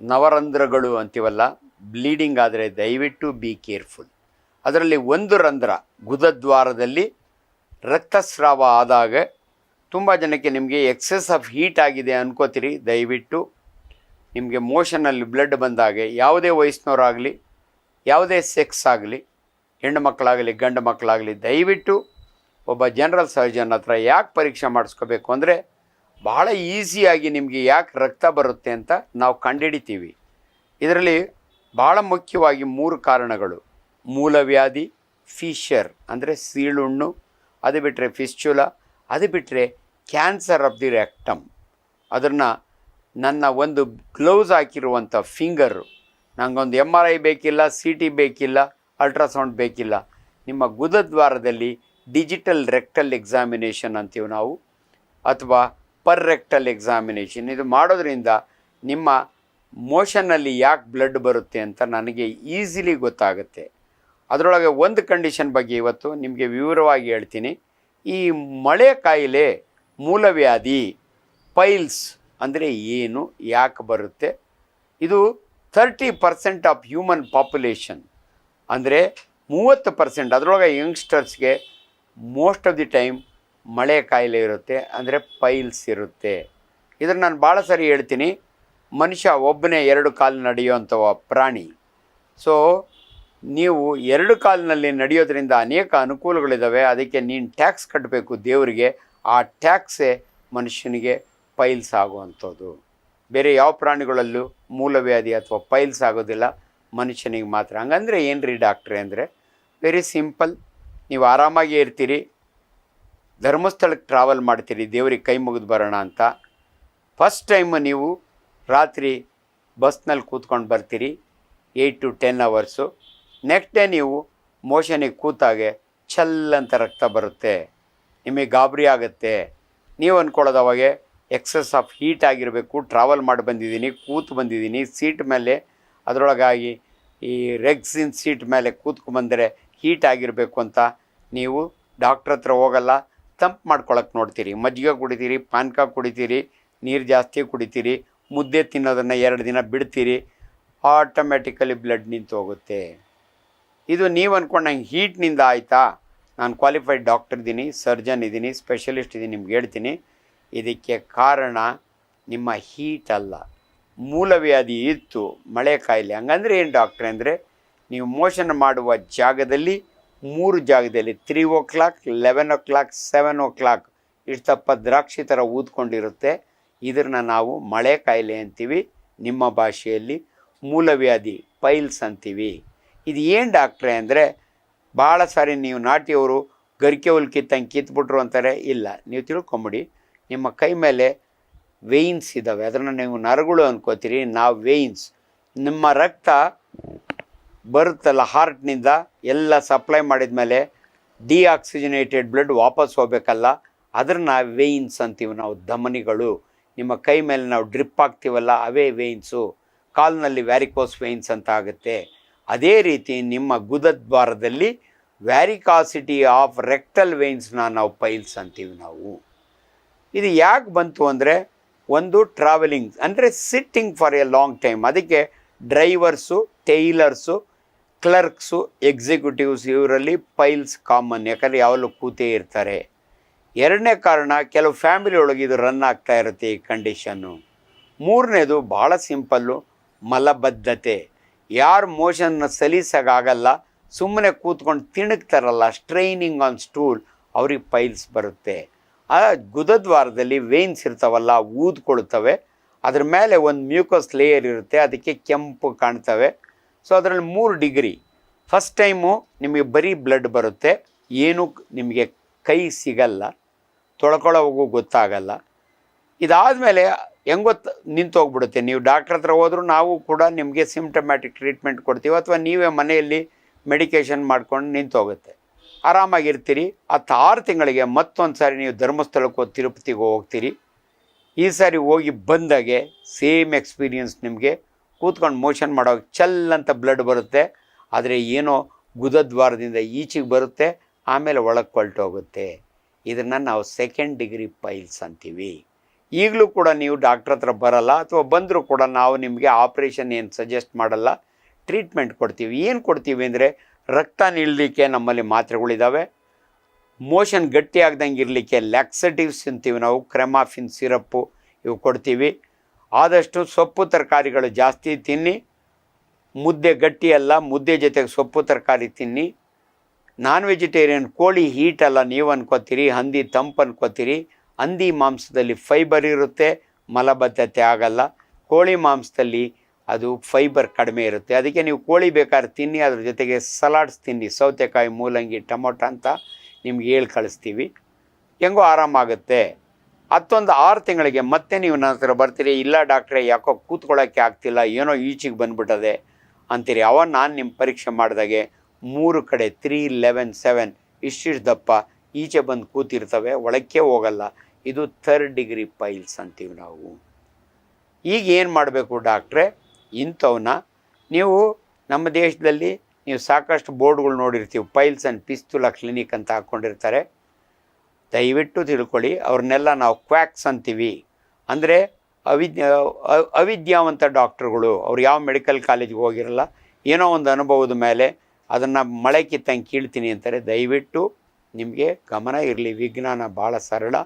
ನವರಂಧ್ರಗಳು ಅಂತೀವಲ್ಲ ಬ್ಲೀಡಿಂಗ್ ಆದರೆ ದಯವಿಟ್ಟು ಬಿ ಕೇರ್ಫುಲ್ ಅದರಲ್ಲಿ ಒಂದು ರಂಧ್ರ ಗುದದ್ವಾರದಲ್ಲಿ ರಕ್ತಸ್ರಾವ ಆದಾಗ ತುಂಬ ಜನಕ್ಕೆ ನಿಮಗೆ ಎಕ್ಸೆಸ್ ಆಫ್ ಹೀಟ್ ಆಗಿದೆ ಅನ್ಕೋತೀರಿ. ದಯವಿಟ್ಟು ನಿಮಗೆ ಮೋಷನಲ್ಲಿ ಬ್ಲಡ್ ಬಂದಾಗೆ ಯಾವುದೇ ವಯಸ್ಸಿನವರಾಗಲಿ, ಯಾವುದೇ ಸೆಕ್ಸ್ ಆಗಲಿ, ಹೆಣ್ಣು ಮಕ್ಕಳಾಗಲಿ, ಗಂಡು ಮಕ್ಕಳಾಗಲಿ ದಯವಿಟ್ಟು ಒಬ್ಬ ಜನರಲ್ ಸರ್ಜನ್ ಹತ್ರ ಯಾಕೆ ಪರೀಕ್ಷೆ ಮಾಡಿಸ್ಕೋಬೇಕು ಅಂದರೆ ಭಾಳ ಈಸಿಯಾಗಿ ನಿಮಗೆ ಯಾಕೆ ರಕ್ತ ಬರುತ್ತೆ ಅಂತ ನಾವು ಕಂಡುಹಿಡಿತೀವಿ ಇದರಲ್ಲಿ ಭಾಳ ಮುಖ್ಯವಾಗಿ ಮೂರು ಕಾರಣಗಳು. ಮೂಲವ್ಯಾಧಿ, ಫಿಶರ್ ಅಂದರೆ ಸೀಳುಣ್ಣು, ಅದು ಬಿಟ್ಟರೆ ಫಿಸ್ಚುಲ, ಅದು ಬಿಟ್ಟರೆ ಕ್ಯಾನ್ಸರ್ ಆಫ್ ದಿ ರೆಕ್ಟಮ್. ಅದನ್ನು ನನ್ನ ಒಂದು ಗ್ಲೌಸ್ ಹಾಕಿರುವಂಥ ಫಿಂಗರು ನನಗೊಂದು ಎಂ ಆರ್ ಐ ಬೇಕಿಲ್ಲ, ಸಿ ಟಿ ಬೇಕಿಲ್ಲ, ಅಲ್ಟ್ರಾಸೌಂಡ್ ಬೇಕಿಲ್ಲ, ನಿಮ್ಮ ಗುದದ್ವಾರದಲ್ಲಿ ಡಿಜಿಟಲ್ ರೆಕ್ಟಲ್ ಎಕ್ಸಾಮಿನೇಷನ್ ಅಂತೀವಿ ನಾವು, ಅಥವಾ ಪರ್ ರೆಕ್ಟಲ್ ಎಕ್ಸಾಮಿನೇಷನ್. ಇದು ಮಾಡೋದ್ರಿಂದ ನಿಮ್ಮ ಮೋಷನಲ್ಲಿ ಯಾಕೆ ಬ್ಲಡ್ ಬರುತ್ತೆ ಅಂತ ನನಗೆ ಈಸಿಲಿ ಗೊತ್ತಾಗುತ್ತೆ. ಅದರೊಳಗೆ ಒಂದು ಕಂಡೀಷನ್ ಬಗ್ಗೆ ಇವತ್ತು ನಿಮಗೆ ವಿವರವಾಗಿ ಹೇಳ್ತೀನಿ. ಈ ಮಳೆ ಕಾಯಿಲೆ ಮೂಲವ್ಯಾಧಿ, ಪೈಲ್ಸ್ ಅಂದರೆ ಏನು, ಯಾಕೆ ಬರುತ್ತೆ? ಇದು thirty percent of human population. ಅಂದರೆ ಮೂವತ್ತು ಪರ್ಸೆಂಟ್, ಅದರೊಳಗೆ ಯಂಗ್ಸ್ಟರ್ಸ್ಗೆ ಮೋಸ್ಟ್ ಆಫ್ ದಿ ಟೈಮ್ ಮಳೆ ಕಾಯಿಲೆ ಇರುತ್ತೆ, ಅಂದರೆ ಪೈಲ್ಸ್ ಇರುತ್ತೆ. ಇದನ್ನು ನಾನು ಭಾಳ ಸರಿ ಹೇಳ್ತೀನಿ. ಮನುಷ್ಯ ಒಬ್ಬನೇ ಎರಡು ಕಾಲು ನಡೆಯುವಂಥ ಪ್ರಾಣಿ. ಸೊ ನೀವು ಎರಡು ಕಾಲಿನಲ್ಲಿ ನಡೆಯೋದ್ರಿಂದ ಅನೇಕ ಅನುಕೂಲಗಳಿದ್ದಾವೆ ಅದಕ್ಕೆ ನೀನು ಟ್ಯಾಕ್ಸ್ ಕಟ್ಟಬೇಕು ದೇವರಿಗೆ. ಆ ಟ್ಯಾಕ್ಸೇ ಮನುಷ್ಯನಿಗೆ ಪೈಲ್ಸ್ ಆಗುವಂಥದ್ದು. ಬೇರೆ ಯಾವ ಪ್ರಾಣಿಗಳಲ್ಲೂ ಮೂಲವ್ಯಾಧಿ ಅಥವಾ ಪೈಲ್ಸ್ ಆಗೋದಿಲ್ಲ. ಮನುಷ್ಯನಿಗೆ ಮಾತ್ರ. ಹಂಗಂದರೆ ಏನು ರೀ ಡಾಕ್ಟ್ರೆ ಅಂದರೆ? ವೆರಿ ಸಿಂಪಲ್ ನೀವು ಆರಾಮಾಗಿ ಇರ್ತೀರಿ. ಧರ್ಮಸ್ಥಳಕ್ಕೆ ಟ್ರಾವೆಲ್ ಮಾಡ್ತೀರಿ, ದೇವ್ರಿಗೆ ಕೈ ಮುಗಿದು ಬರೋಣ ಅಂತ. ಫಸ್ಟ್ ಟೈಮ್ ನೀವು ರಾತ್ರಿ ಬಸ್ನಲ್ಲಿ ಕೂತ್ಕೊಂಡು ಬರ್ತೀರಿ eight to ten hours next day ನೀವು ಮೋಷನಿಗೆ ಕೂತಾಗೆ ಅಂತ ರಕ್ತ ಬರುತ್ತೆ. ನಿಮಗೆ ಗಾಬರಿ ಆಗುತ್ತೆ. ನೀವು ಅಂದ್ಕೊಳ್ಳೋದು ಅವಾಗೆ ಎಕ್ಸಸ್ ಆಫ್ ಹೀಟ್ ಆಗಿರಬೇಕು ಟ್ರಾವೆಲ್ ಮಾಡಿ ಬಂದಿದ್ದೀನಿ, ಕೂತು ಬಂದಿದ್ದೀನಿ ಸೀಟ್ ಮೇಲೆ ಅದರೊಳಗಾಗಿ ಈ ರೆಗ್ಸಿನ್ ಸೀಟ್ ಮೇಲೆ ಕೂತ್ಕೊಂಡ್ಬಂದರೆ ಹೀಟ್ ಆಗಿರಬೇಕು ಅಂತ ನೀವು ಡಾಕ್ಟ್ರ್ ಹತ್ರ ಹೋಗಲ್ಲ. ತಂಪು ಮಾಡ್ಕೊಳಕ್ಕೆ ನೋಡ್ತೀರಿ. ಮಜ್ಜಿಗೆ ಕುಡಿತೀರಿ ಪಾನಕ ಕುಡಿತೀರಿ, ನೀರು ಜಾಸ್ತಿ ಕುಡಿತೀರಿ, ಮುದ್ದೆ ತಿನ್ನೋದನ್ನು ಎರಡು ದಿನ ಬಿಡ್ತೀರಿ ಆಟೋಮ್ಯಾಟಿಕಲಿ ಬ್ಲಡ್ ನಿಂತು ಹೋಗುತ್ತೆ. ಇದು ನೀವು ಅಂದ್ಕೊಂಡಂಗೆ ಹೀಟ್ನಿಂದ ಆಯಿತಾ? ನಾನು ಕ್ವಾಲಿಫೈಡ್ ಡಾಕ್ಟರ್ ಇದ್ದೀನಿ ಸರ್ಜನ್ ಇದ್ದೀನಿ ಸ್ಪೆಷಲಿಸ್ಟ್ ಇದ್ದೀನಿ ನಿಮ್ಗೆ ಹೇಳ್ತೀನಿ. ಇದಕ್ಕೆ ಕಾರಣ ನಿಮ್ಮ ಹೀಟ್ ಅಲ್ಲ. ಮೂಲವ್ಯಾಧಿ ಇತ್ತು ಮಳೆ ಕಾಯಿಲೆ. ಹಂಗಂದ್ರೆ ಏನು ಡಾಕ್ಟ್ರೆ ಅಂದರೆ, ನೀವು ಮೋಷನ್ ಮಾಡುವ ಜಾಗದಲ್ಲಿ ಮೂರು ಜಾಗದಲ್ಲಿ three o'clock eleven o'clock seven o'clock ಇಷ್ಟಪ್ಪ ದ್ರಾಕ್ಷಿ ಥರ ಊದ್ಕೊಂಡಿರುತ್ತೆ. ಇದನ್ನು ನಾವು ಮಳೆ ಕಾಯಿಲೆ ಅಂತೀವಿ, ನಿಮ್ಮ ಭಾಷೆಯಲ್ಲಿ ಮೂಲವ್ಯಾಧಿ, ಪೈಲ್ಸ್ ಅಂತೀವಿ. ಇದು ಏನು ಡಾಕ್ಟ್ರೆ ಅಂದರೆ, ಭಾಳ ಸಾರಿ ನೀವು ನಾಟಿಯವರು ಗರಿಕೆ ಹುಲ್ ಕಿತ್ತಂಗೆ ಕಿತ್ಬಿಟ್ರು ಅಂತಾರೆ. ಇಲ್ಲ, ನೀವು ತಿಳ್ಕೊಂಬಿಡಿ, ನಿಮ್ಮ ಕೈ ಮೇಲೆ ವೇಯ್ನ್ಸ್ ಇದ್ದಾವೆ ಅದನ್ನು ನೀವು ನರಗಳು ಅಂದ್ಕೋತೀರಿ ನಾವು ವೇಯ್ನ್ಸ್ ನಿಮ್ಮ ರಕ್ತ ಬರುತ್ತಲ್ಲ ಹಾರ್ಟ್ನಿಂದ ಎಲ್ಲ ಸಪ್ಲೈ ಮಾಡಿದ ಮೇಲೆ ಡಿಆಕ್ಸಿಜನೇಟೆಡ್ ಬ್ಲಡ್ ವಾಪಸ್ ಹೋಗಬೇಕಲ್ಲ, ಅದ್ರ ನಾವು ವೇಯ್ನ್ಸ್ ಅಂತೀವಿ ನಾವು, ಧಮನಿಗಳು. ನಿಮ್ಮ ಕೈ ಮೇಲೆ ನಾವು ಡ್ರಿಪ್ ಹಾಕ್ತೀವಲ್ಲ, ಅವೇ ವೇಯ್ನ್ಸು ಕಾಲ್ನಲ್ಲಿ ವ್ಯಾರಿಕೋಸ್ ವೇಯ್ನ್ಸ್ ಅಂತ ಆಗುತ್ತೆ. ಅದೇ ರೀತಿ ನಿಮ್ಮ ಗುದದ್ವಾರದಲ್ಲಿ ವ್ಯಾರಿಕಾಸಿಟಿ ಆಫ್ ರೆಕ್ಟಲ್ ವೇಯ್ನ್ಸ್ನ ನಾವು ಪೈಲ್ಸ್ ಅಂತೀವಿ ನಾವು. ಇದು ಯಾಕೆ ಬಂತು ಅಂದರೆ, ಒಂದು ಟ್ರಾವೆಲಿಂಗ್ ಅಂದರೆ sitting for a long time ಅದಕ್ಕೆ ಡ್ರೈವರ್ಸು ಟೈಲರ್ಸು ಕ್ಲರ್ಕ್ಸು, ಎಕ್ಸಿಕ್ಯೂಟಿವ್ಸ್ ಇವರಲ್ಲಿ ಪೈಲ್ಸ್ ಕಾಮನ್, ಯಾಕಂದರೆ ಯಾವಲ್ಲೂ ಕೂತೇ ಇರ್ತಾರೆ. ಎರಡನೇ ಕಾರಣ, ಕೆಲವು ಫ್ಯಾಮಿಲಿ ಒಳಗೆ ಇದು ರನ್ ಆಗ್ತಾ ಇರುತ್ತೆ ಈ ಕಂಡೀಷನ್ನು. ಮೂರನೇದು ಭಾಳ ಸಿಂಪಲ್ಲು, ಮಲಬದ್ಧತೆ. ಯಾರು ಮೋಷನ್ನ ಸಲೀಸಾಗಲ್ಲ ಸುಮ್ಮನೆ ಕೂತ್ಕೊಂಡು ತಿಣುಕ್ತಾರಲ್ಲ, ಸ್ಟ್ರೈನಿಂಗ್ ಆನ್ ಸ್ಟೂಲ್, ಅವ್ರಿಗೆ ಪೈಲ್ಸ್ ಬರುತ್ತೆ. ಆ ಗುದದ್ವಾರದಲ್ಲಿ ವೇನ್ಸ್ ಇರ್ತಾವಲ್ಲ, ಊದ್ಕೊಳ್ತವೆ. ಅದ್ರ ಮೇಲೆ ಒಂದು ಮ್ಯೂಕಸ್ ಲೇಯರ್ ಇರುತ್ತೆ, ಅದಕ್ಕೆ ಕೆಂಪು ಕಾಣ್ತವೆ. ಸೊ ಅದರಲ್ಲಿ ಮೂರು ಡಿಗ್ರಿ ಫಸ್ಟ್ ಟೈಮು ನಿಮಗೆ ಬರೀ ಬ್ಲಡ್ ಬರುತ್ತೆ. ಏನೂ ನಿಮಗೆ ಕೈ ಸಿಗಲ್ಲ. ತೊಳ್ಕೊಳ್ಳೋವಾಗೂ ಗೊತ್ತಾಗಲ್ಲ. ಇದಾದಮೇಲೆ ನಿಂತು ಹೋಗ್ಬಿಡುತ್ತೆ. ನೀವು ಡಾಕ್ಟ್ರ್ ಹತ್ರ ಹೋದರೂ ನಾವು ಕೂಡ ನಿಮಗೆ ಸಿಮ್ಟಮ್ಯಾಟಿಕ್ ಟ್ರೀಟ್ಮೆಂಟ್ ಕೊಡ್ತೀವಿ. ಅಥವಾ ನೀವೇ ಮನೆಯಲ್ಲಿ ಮೆಡಿಕೇಷನ್ ಮಾಡ್ಕೊಂಡು ನಿಂತು ಹೋಗುತ್ತೆ. ಆರಾಮಾಗಿರ್ತೀರಿ. ಹತ್ತು ಆರು ತಿಂಗಳಿಗೆ ಮತ್ತೊಂದು ಸಾರಿ ನೀವು ಧರ್ಮಸ್ಥಳಕ್ಕೆ ತಿರುಪತಿಗೆ ಹೋಗ್ತೀರಿ. ಈ ಸಾರಿ ಹೋಗಿ ಬಂದಾಗೆ ಸೇಮ್ ಎಕ್ಸ್ಪೀರಿಯನ್ಸ್ ನಿಮಗೆ ಕೂತ್ಕೊಂಡು ಮೋಷನ್ ಮಾಡೋವಾಗ ಚಲ್ ಅಂತ ಬ್ಲಡ್ ಬರುತ್ತೆ. ಆದರೆ ಏನೋ ಗುದದ್ವಾರದಿಂದ ಈಚೆಗೆ ಬರುತ್ತೆ, ಆಮೇಲೆ ಒಳಗೆ ಕೊಲ್ಟೋಗುತ್ತೆ ಇದನ್ನು ನಾವು ಸೆಕೆಂಡ್ ಡಿಗ್ರಿ ಪೈಲ್ಸ್ ಅಂತೀವಿ. ಈಗಲೂ ಕೂಡ ನೀವು ಡಾಕ್ಟ್ರ್ ಹತ್ರ ಬರಲ್ಲ, ಅಥವಾ ಬಂದರೂ ಕೂಡ ನಾವು ನಿಮಗೆ ಆಪ್ರೇಷನ್ ಏನು ಸಜೆಸ್ಟ್ ಮಾಡಲ್ಲ ಟ್ರೀಟ್ಮೆಂಟ್ ಕೊಡ್ತೀವಿ. ಏನು ಕೊಡ್ತೀವಿ ಅಂದರೆ ರಕ್ತ ನಿಲ್ಲಲಿಕ್ಕೆ ನಮ್ಮಲ್ಲಿ ಮಾತ್ರೆಗಳಿದ್ದಾವೆ ಮೋಷನ್ ಗಟ್ಟಿ ಇರಲಿಕ್ಕೆ ಲ್ಯಾಕ್ಸಟಿವ್ಸ್ ಅಂತೀವಿ ನಾವು, ಕ್ರೆಮಾಫಿನ್ ಸಿರಪ್ಪು ಇವು ಕೊಡ್ತೀವಿ. ಆದಷ್ಟು ಸೊಪ್ಪು ತರಕಾರಿಗಳು ಜಾಸ್ತಿ ತಿನ್ನಿ. ಮುದ್ದೆ ಗಟ್ಟಿಯಲ್ಲ, ಮುದ್ದೆ ಜೊತೆಗೆ ಸೊಪ್ಪು ತರಕಾರಿ ತಿನ್ನಿ. ನಾನ್ ವೆಜಿಟೇರಿಯನ್ ಕೋಳಿ ಹೀಟ್ ಅಲ್ಲ, ನೀವು ಅನ್ಕೋತೀರಿ, ಹಂದಿ ತಂಪು ಅನ್ಕೋತೀರಿ. ಹಂದಿ ಮಾಂಸದಲ್ಲಿ ಫೈಬರ್ ಇರುತ್ತೆ, ಮಲಬದ್ಧತೆ ಆಗಲ್ಲ. ಕೋಳಿ ಮಾಂಸದಲ್ಲಿ ಅದು ಫೈಬರ್ ಕಡಿಮೆ ಇರುತ್ತೆ. ಅದಕ್ಕೆ ನೀವು ಕೋಳಿ ಬೇಕಾದ್ರೆ ತಿನ್ನಿ, ಅದ್ರ ಜೊತೆಗೆ ಸಲಾಡ್ಸ್ ತಿನ್ನಿ, ಸೌತೆಕಾಯಿ, ಮೂಲಂಗಿ, ಟೊಮೊಟೊ ಅಂತ ನಿಮ್ಗೆ ಹೇಳಿ ಕಳಿಸ್ತೀವಿ. ಹೆಂಗೋ ಆರಾಮಾಗುತ್ತೆ. ಹತ್ತೊಂದು ಆರು ತಿಂಗಳಿಗೆ ಮತ್ತೆ ನೀವು ನನ್ನ ಹತ್ರ ಬರ್ತೀರಿ, ಇಲ್ಲ ಡಾಕ್ಟ್ರೆ, ಯಾಕೋ ಕೂತ್ಕೊಳ್ಳೋಕ್ಕೆ ಆಗ್ತಿಲ್ಲ, ಏನೋ ಈಚೆಗೆ ಬಂದ್ಬಿಟ್ಟದೆ ಅಂತೀರಿ. ಅವ ನಾನು ನಿಮ್ಮ ಪರೀಕ್ಷೆ ಮಾಡಿದಾಗೆ ಮೂರು ಕಡೆ ತ್ರೀ ಲೆವೆನ್ ಸೆವೆನ್ ಇಷ್ಟಿಷ್ಟು ದಪ್ಪ ಈಚೆ ಬಂದು ಕೂತಿರ್ತವೆ, ಒಳಕ್ಕೆ ಹೋಗಲ್ಲ. ಇದು ಥರ್ಡ್ ಡಿಗ್ರಿ ಪೈಲ್ಸ್ ಅಂತೀವಿ ನಾವು. ಈಗ ಏನು ಮಾಡಬೇಕು ಡಾಕ್ಟ್ರೆ? ಇಂಥವನ್ನ ನೀವು ನಮ್ಮ ದೇಶದಲ್ಲಿ ನೀವು ಸಾಕಷ್ಟು ಬೋರ್ಡ್ಗಳು ನೋಡಿರ್ತೀವಿ ಪೈಲ್ಸ್ ಆ್ಯಂಡ್ ಪಿಸ್ತುಲ ಕ್ಲಿನಿಕ್ ಅಂತ ಹಾಕ್ಕೊಂಡಿರ್ತಾರೆ ದಯವಿಟ್ಟು ತಿಳ್ಕೊಳ್ಳಿ, ಅವ್ರನ್ನೆಲ್ಲ ನಾವು ಕ್ವ್ಯಾಕ್ಸ್ ಅಂತೀವಿ. ಅಂದರೆ ಅವಿದ್ಯ ಅವಿದ್ಯಾವಂತ ಡಾಕ್ಟ್ರುಗಳು, ಅವ್ರು ಯಾವ ಮೆಡಿಕಲ್ ಕಾಲೇಜ್ಗೆ ಹೋಗಿರಲ್ಲ, ಏನೋ ಒಂದು ಅನುಭವದ ಮೇಲೆ ಅದನ್ನು ಮಳೆ ಕಿತ್ತಂಗೆ ಕೀಳ್ತೀನಿ ಅಂತಾರೆ. ದಯವಿಟ್ಟು ನಿಮಗೆ ಗಮನ ಇರಲಿ, ವಿಜ್ಞಾನ ಭಾಳ ಸರಳ.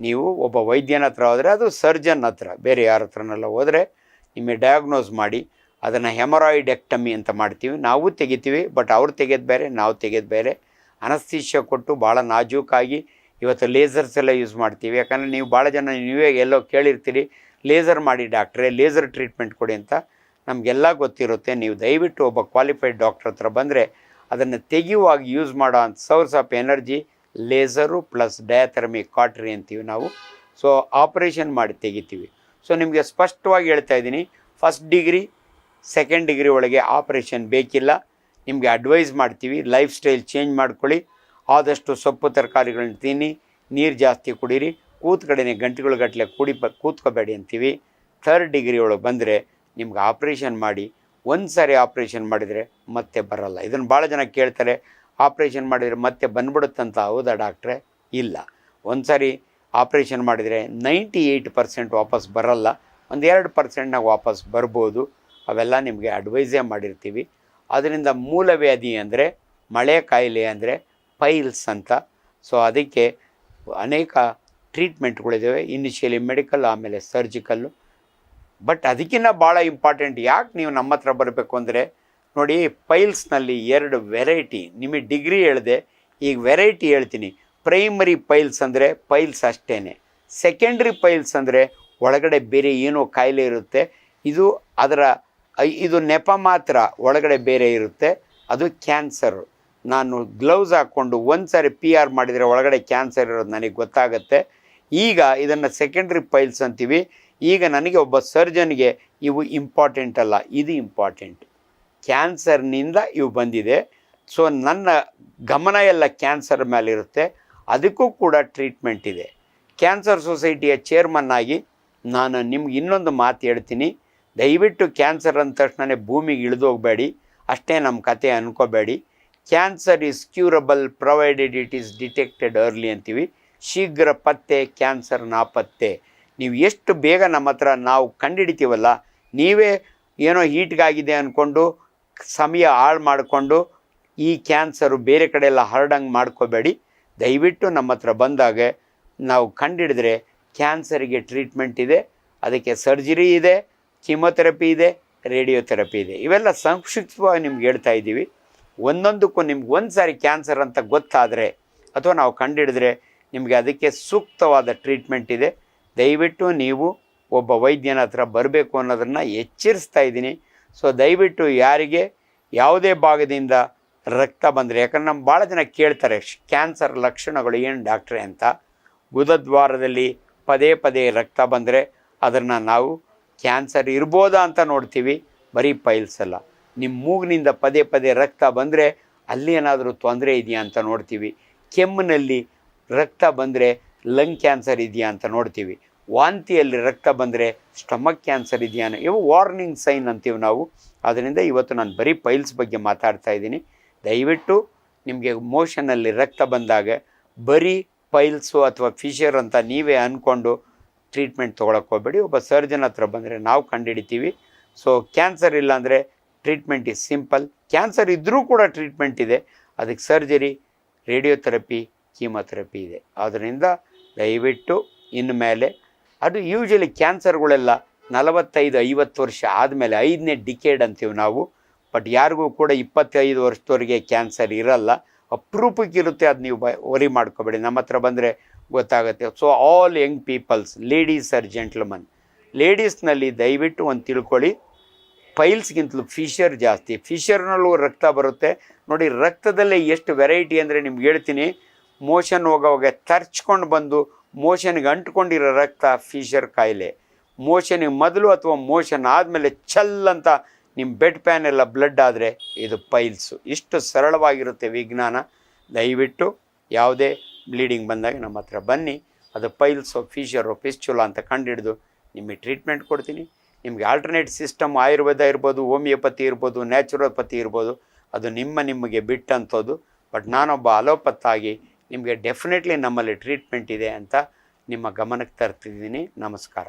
ನೀವು ಒಬ್ಬ ವೈದ್ಯನ ಹತ್ರ ಹೋದರೆ ಅದು ಸರ್ಜನ್ ಹತ್ರ, ಬೇರೆ ಯಾರ ಹತ್ರನೆಲ್ಲ ಹೋದರೆ ನಿಮಗೆ ಡಯಾಗ್ನೋಸ್ ಮಾಡಿ, ಅದನ್ನು ಹೆಮರಾಯ್ಡೆಕ್ಟಮಿ ಅಂತ ಮಾಡ್ತೀವಿ. ನಾವು ತೆಗಿತೀವಿ, ಬಟ್ ಅವ್ರು ತೆಗೆದು ಬೇರೆ, ನಾವು ತೆಗೆದು ಬೇರೆ. ಅನಸ್ತೀಶ್ಯ ಕೊಟ್ಟು ಭಾಳ ನಾಜೂಕಾಗಿ ಇವತ್ತು ಲೇಸರ್ಸ್ ಎಲ್ಲ ಯೂಸ್ ಮಾಡ್ತೀವಿ. ಯಾಕಂದರೆ ನೀವು ಭಾಳ ಜನ ನೀವೇ ಎಲ್ಲೋ ಕೇಳಿರ್ತೀರಿ ಲೇಸರ್ ಮಾಡಿ ಡಾಕ್ಟ್ರೇ ಲೇಸರ್ ಟ್ರೀಟ್ಮೆಂಟ್ ಕೊಡಿ ಅಂತ ನಮಗೆಲ್ಲ ಗೊತ್ತಿರುತ್ತೆ. ನೀವು ದಯವಿಟ್ಟು ಒಬ್ಬ ಕ್ವಾಲಿಫೈಡ್ ಡಾಕ್ಟ್ರ್ ಹತ್ರ ಬಂದರೆ ಅದನ್ನು ತೆಗೆಯುವಾಗಿ ಯೂಸ್ ಮಾಡೋ ಅಂಥ source of energy laser plus diathermy cautery ಅಂತೀವಿ ನಾವು. ಸೊ ಆಪ್ರೇಷನ್ ಮಾಡಿ ತೆಗಿತೀವಿ. ಸೊ ನಿಮಗೆ ಸ್ಪಷ್ಟವಾಗಿ ಹೇಳ್ತಾ ಇದ್ದೀನಿ ಫಸ್ಟ್ ಡಿಗ್ರಿ ಸೆಕೆಂಡ್ ಡಿಗ್ರಿ ಒಳಗೆ ಆಪ್ರೇಷನ್ ಬೇಕಿಲ್ಲ. ನಿಮಗೆ ಅಡ್ವೈಸ್ ಮಾಡ್ತೀವಿ ಲೈಫ್ ಸ್ಟೈಲ್ ಚೇಂಜ್ ಮಾಡ್ಕೊಳ್ಳಿ. ಆದಷ್ಟು ಸೊಪ್ಪು ತರಕಾರಿಗಳನ್ನ ತಿನ್ನಿ, ನೀರು ಜಾಸ್ತಿ ಕುಡೀರಿ, ಕೂತ್ ಕಡೆನೇ ಗಂಟೆಗಳ ಗಟ್ಟಲೆ ಕುಡಿ ಕೂತ್ಕೋಬೇಡಿ ಅಂತೀವಿ. ಥರ್ಡ್ ಡಿಗ್ರಿ ಒಳಗೆ ಬಂದರೆ ನಿಮ್ಗೆ ಆಪ್ರೇಷನ್ ಮಾಡಿ ಒಂದು ಸಾರಿ ಆಪ್ರೇಷನ್ ಮಾಡಿದರೆ ಮತ್ತೆ ಬರಲ್ಲ. ಇದನ್ನು ಭಾಳ ಜನ ಕೇಳ್ತಾರೆ ಆಪ್ರೇಷನ್ ಮಾಡಿದರೆ ಮತ್ತೆ ಬಂದ್ಬಿಡುತ್ತಂತ ಹೌದಾ ಡಾಕ್ಟ್ರೆ? ಇಲ್ಲ. ಒಂದು ಸಾರಿ ಆಪ್ರೇಷನ್ ಮಾಡಿದರೆ ನೈಂಟಿ ಏಯ್ಟ್ ಪರ್ಸೆಂಟ್ ವಾಪಸ್ ಬರಲ್ಲ. ಒಂದು ಎರಡು ಪರ್ಸೆಂಟ್ನಾಗ ವಾಪಸ್ ಬರ್ಬೋದು. ಅವೆಲ್ಲ ನಿಮಗೆ ಅಡ್ವೈಸೇ ಮಾಡಿರ್ತೀವಿ. ಅದರಿಂದ ಮೂಲವ್ಯಾಧಿ ಅಂದರೆ ಮಳೆ ಕಾಯಿಲೆ ಅಂದರೆ ಪೈಲ್ಸ್ ಅಂತ. ಸೊ ಅದಕ್ಕೆ ಅನೇಕ ಟ್ರೀಟ್ಮೆಂಟ್ಗಳಿದ್ದಾವೆ ಇನಿಷಿಯಲಿ ಮೆಡಿಕಲ್ ಆಮೇಲೆ ಸರ್ಜಿಕಲ್ಲು ಬಟ್ ಅದಕ್ಕಿಂತ ಭಾಳ ಇಂಪಾರ್ಟೆಂಟ್ ಯಾಕೆ ನೀವು ನಮ್ಮ ಹತ್ರ ಬರಬೇಕು ಅಂದರೆ, ನೋಡಿ ಪೈಲ್ಸ್ನಲ್ಲಿ ಎರಡು ವೆರೈಟಿ ನಿಮಗೆ ಡಿಗ್ರಿ ಹೇಳಿದೆ, ಈಗ ವೆರೈಟಿ ಹೇಳ್ತೀನಿ. ಪ್ರೈಮರಿ ಪೈಲ್ಸ್ ಅಂದರೆ ಪೈಲ್ಸ್ ಅಷ್ಟೇ ಸೆಕೆಂಡ್ರಿ ಪೈಲ್ಸ್ ಅಂದರೆ ಒಳಗಡೆ ಬೇರೆ ಏನೋ ಕಾಯಿಲೆ ಇರುತ್ತೆ. ಇದು ಅದರ, ಇದು ನೆಪ ಮಾತ್ರ ಒಳಗಡೆ ಬೇರೆ ಇರುತ್ತೆ. ಅದು ಕ್ಯಾನ್ಸರ್ ನಾನು ಗ್ಲೌಸ್ ಹಾಕ್ಕೊಂಡು ಒಂದು ಸಾರಿ ಪಿ ಆರ್ ಮಾಡಿದರೆ ಒಳಗಡೆ ಕ್ಯಾನ್ಸರ್ ಇರೋದು ನನಗೆ ಗೊತ್ತಾಗುತ್ತೆ. ಈಗ ಇದನ್ನು ಸೆಕೆಂಡ್ರಿ ಪೈಲ್ಸ್ ಅಂತೀವಿ. ಈಗ ನನಗೆ ಒಬ್ಬ ಸರ್ಜನ್ಗೆ ಇವು ಇಂಪಾರ್ಟೆಂಟ್ ಅಲ್ಲ, ಇದು ಇಂಪಾರ್ಟೆಂಟ್ ಕ್ಯಾನ್ಸರ್ನಿಂದ ಇವು ಬಂದಿದೆ. ಸೊ ನನ್ನ ಗಮನ ಎಲ್ಲ ಕ್ಯಾನ್ಸರ್ ಮೇಲಿರುತ್ತೆ ಅದಕ್ಕೂ ಕೂಡ ಟ್ರೀಟ್ಮೆಂಟ್ ಇದೆ. ಕ್ಯಾನ್ಸರ್ ಸೊಸೈಟಿಯ ಚೇರ್ಮನ್ ಆಗಿ ನಾನು ನಿಮ್ಗೆ ಇನ್ನೊಂದು ಮಾತು ಹೇಳ್ತೀನಿ. ದಯವಿಟ್ಟು ಕ್ಯಾನ್ಸರ್ ಅಂದ ತಕ್ಷಣವೇ ಭೂಮಿಗೆ ಇಳಿದೋಗ್ಬೇಡಿ ಅಷ್ಟೇ ನಮ್ಮ ಕತೆ ಅನ್ಕೋಬೇಡಿ. Cancer is curable provided it is detected early ಅಂತೀವಿ. ಶೀಘ್ರ ಪತ್ತೆ ಕ್ಯಾನ್ಸರ್ ನಾಪತ್ತೆ ನೀವು ಎಷ್ಟು ಬೇಗ ನಮ್ಮ ಹತ್ರ ನಾವು ಕಂಡುಹಿಡಿತೀವಲ್ಲ ನೀವೇ ಏನೋ ಹೀಟ್ಗಾಗಿದೆ ಅಂದ್ಕೊಂಡು ಸಮಯ ಹಾಳು ಮಾಡಿಕೊಂಡು ಈ ಕ್ಯಾನ್ಸರು ಬೇರೆ ಕಡೆ ಎಲ್ಲ ಹರಡಂಗೆ ಮಾಡ್ಕೋಬೇಡಿ. ದಯವಿಟ್ಟು ನಮ್ಮ ಹತ್ರ ಬಂದಾಗ ನಾವು ಕಂಡಿಡಿದ್ರೆ ಕ್ಯಾನ್ಸರಿಗೆ ಟ್ರೀಟ್ಮೆಂಟ್ ಇದೆ, ಅದಕ್ಕೆ ಸರ್ಜರಿ ಇದೆ ಕೀಮೊಥೆರಪಿ ಇದೆ ರೇಡಿಯೋಥೆರಪಿ ಇದೆ. ಇವೆಲ್ಲ ಸಂಕ್ಷಿಪ್ತವಾಗಿ ನಿಮ್ಗೆ ಹೇಳ್ತಾ ಇದ್ದೀವಿ. ಒಂದೊಂದಕ್ಕೂ ನಿಮ್ಗೆ ಒಂದು ಸಾರಿ ಕ್ಯಾನ್ಸರ್ ಅಂತ ಗೊತ್ತಾದರೆ ಅಥವಾ ನಾವು ಕಂಡುಹಿಡಿದ್ರೆ ನಿಮಗೆ ಅದಕ್ಕೆ ಸೂಕ್ತವಾದ ಟ್ರೀಟ್ಮೆಂಟ್ ಇದೆ. ದಯವಿಟ್ಟು ನೀವು ಒಬ್ಬ ವೈದ್ಯನ ಹತ್ರ ಬರಬೇಕು ಅನ್ನೋದನ್ನು ಎಚ್ಚರಿಸ್ತಾ ಇದ್ದೀನಿ. ಸೊ ದಯವಿಟ್ಟು ಯಾರಿಗೆ ಯಾವುದೇ ಭಾಗದಿಂದ ರಕ್ತ ಬಂದರೆ, ಯಾಕಂದ್ರೆ ನಮ್ಮ ಭಾಳ ಜನ ಕೇಳ್ತಾರೆ ಕ್ಯಾನ್ಸರ್ ಲಕ್ಷಣಗಳು ಏನು ಡಾಕ್ಟ್ರೆ ಅಂತ. ಗುದದ್ವಾರದಲ್ಲಿ ಪದೇ ಪದೇ ರಕ್ತ ಬಂದರೆ ಅದನ್ನು ನಾವು ಕ್ಯಾನ್ಸರ್ ಇರ್ಬೋದಾ ಅಂತ ನೋಡ್ತೀವಿ. ಬರೀ ಪೈಲ್ಸ್ ಅಲ್ಲ. ನಿಮ್ಮ ಮೂಗಿನಿಂದ ಪದೇ ಪದೇ ರಕ್ತ ಬಂದರೆ ಅಲ್ಲಿ ಏನಾದರೂ ತೊಂದರೆ ಇದೆಯಾ ಅಂತ ನೋಡ್ತೀವಿ. ಕೆಮ್ಮಿನಲ್ಲಿ ರಕ್ತ ಬಂದರೆ ಲಂಗ್ ಕ್ಯಾನ್ಸರ್ ಇದೆಯಾ ಅಂತ ನೋಡ್ತೀವಿ. ವಾಂತಿಯಲ್ಲಿ ರಕ್ತ ಬಂದರೆ ಸ್ಟಮಕ್ ಕ್ಯಾನ್ಸರ್ ಇದೆಯಾ ಇವು ವಾರ್ನಿಂಗ್ ಸೈನ್ ಅಂತೀವಿ ನಾವು. ಅದರಿಂದ ಇವತ್ತು ನಾನು ಬರೀ ಪೈಲ್ಸ್ ಬಗ್ಗೆ ಮಾತಾಡ್ತಾ ಇದ್ದೀನಿ. ದಯವಿಟ್ಟು ನಿಮಗೆ ಮೋಷನಲ್ಲಿ ರಕ್ತ ಬಂದಾಗ ಬರೀ ಪೈಲ್ಸು ಅಥವಾ ಫಿಶರ್ ಅಂತ ನೀವೇ ಅಂದ್ಕೊಂಡು ಟ್ರೀಟ್ಮೆಂಟ್ ತೊಗೊಳಕ್ಕೆ ಹೋಗಬೇಡಿ. ಒಬ್ಬ ಸರ್ಜನ್ ಹತ್ರ ಬಂದರೆ ನಾವು ಕಂಡುಹಿಡಿತೀವಿ ಸೊ ಕ್ಯಾನ್ಸರ್ ಇಲ್ಲ ಅಂದರೆ ಟ್ರೀಟ್ಮೆಂಟ್ ಇಸ್ ಸಿಂಪಲ್ ಕ್ಯಾನ್ಸರ್ ಇದ್ದರೂ ಕೂಡ ಟ್ರೀಟ್ಮೆಂಟ್ ಇದೆ. ಅದಕ್ಕೆ ಸರ್ಜರಿ ರೇಡಿಯೋಥೆರಪಿ ಕೀಮೊಥೆರಪಿ ಇದೆ. ಆದ್ದರಿಂದ ದಯವಿಟ್ಟು ಇನ್ನು ಮೇಲೆ, ಅದು ಯೂಶಲಿ ಕ್ಯಾನ್ಸರ್ಗಳೆಲ್ಲ ನಲವತ್ತೈದು, ಐವತ್ತು ವರ್ಷ ಆದಮೇಲೆ, ಐದನೇ ಡಿಕೇಡ್ ಅಂತೀವಿ ನಾವು. ಬಟ್ ಯಾರಿಗೂ ಕೂಡ ಇಪ್ಪತ್ತೈದು ವರ್ಷದವರೆಗೆ ಕ್ಯಾನ್ಸರ್ ಇರಲ್ಲ. ಅಪರೂಪಕ್ಕಿರುತ್ತೆ ಅದು ನೀವು ವರಿ ಮಾಡ್ಕೋಬೇಡಿ. ನಮ್ಮ ಹತ್ರ ಬಂದರೆ ಗೊತ್ತಾಗುತ್ತೆ. So all young peoples ladies or gentleman ಲೇಡೀಸ್ನಲ್ಲಿ ದಯವಿಟ್ಟು ಒಂದು ತಿಳ್ಕೊಳ್ಳಿ. ಪೈಲ್ಸ್ಗಿಂತಲೂ ಫಿಶರ್ ಜಾಸ್ತಿ. ಫಿಶರ್ನಲ್ಲೂ ರಕ್ತ ಬರುತ್ತೆ. ನೋಡಿ, ರಕ್ತದಲ್ಲೇ ಎಷ್ಟು ವೆರೈಟಿ ಅಂದರೆ ನಿಮ್ಗೆ ಹೇಳ್ತೀನಿ. ಮೋಷನ್ ಹೋಗೋವಾಗ ತರ್ಚ್ಕೊಂಡು ಬಂದು ಮೋಷನ್ಗೆ ಅಂಟ್ಕೊಂಡಿರೋ ರಕ್ತ ಫಿಶರ್ ಕಾಯಿಲೆ. ಮೋಷನಿಗೆ ಮೊದಲು ಅಥವಾ ಮೋಷನ್ ಆದಮೇಲೆ ಚಲ್ ಅಂತ ನಿಮ್ಮ ಬೆಡ್ ಪ್ಯಾನ್ ಎಲ್ಲ ಬ್ಲಡ್ ಆದರೆ ಇದು ಪೈಲ್ಸು ಇಷ್ಟು ಸರಳವಾಗಿರುತ್ತೆ ವಿಜ್ಞಾನ. ದಯವಿಟ್ಟು ಯಾವುದೇ ಬ್ಲೀಡಿಂಗ್ ಬಂದಾಗ ನಮ್ಮ ಹತ್ರ ಬನ್ನಿ. ಅದು ಪೈಲ್ಸು ಫಿಶರು ಪಿಸ್ಚುಲ ಅಂತ ಕಂಡುಹಿಡಿದು ನಿಮಗೆ ಟ್ರೀಟ್ಮೆಂಟ್ ಕೊಡ್ತೀನಿ. ನಿಮಗೆ ಆಲ್ಟರ್ನೇಟ್ ಸಿಸ್ಟಮ್ ಆಯುರ್ವೇದ ಇರ್ಬೋದು ಹೋಮಿಯೋಪತಿ ಇರ್ಬೋದು ನ್ಯಾಚುರೋಪತಿ ಇರ್ಬೋದು, ಅದು ನಿಮ್ಮ ನಿಮಗೆ ಬಿಟ್ಟಂಥದ್ದು ಬಟ್ ನಾನೊಬ್ಬ ಅಲೋಪತ್ತಾಗಿ ನಿಮಗೆ ಡೆಫಿನೆಟ್ಲಿ ನಮ್ಮಲ್ಲಿ ಟ್ರೀಟ್ಮೆಂಟ್ ಇದೆ ಅಂತ ನಿಮ್ಮ ಗಮನಕ್ಕೆ ತರ್ತಿದ್ದೀನಿ. ನಮಸ್ಕಾರ.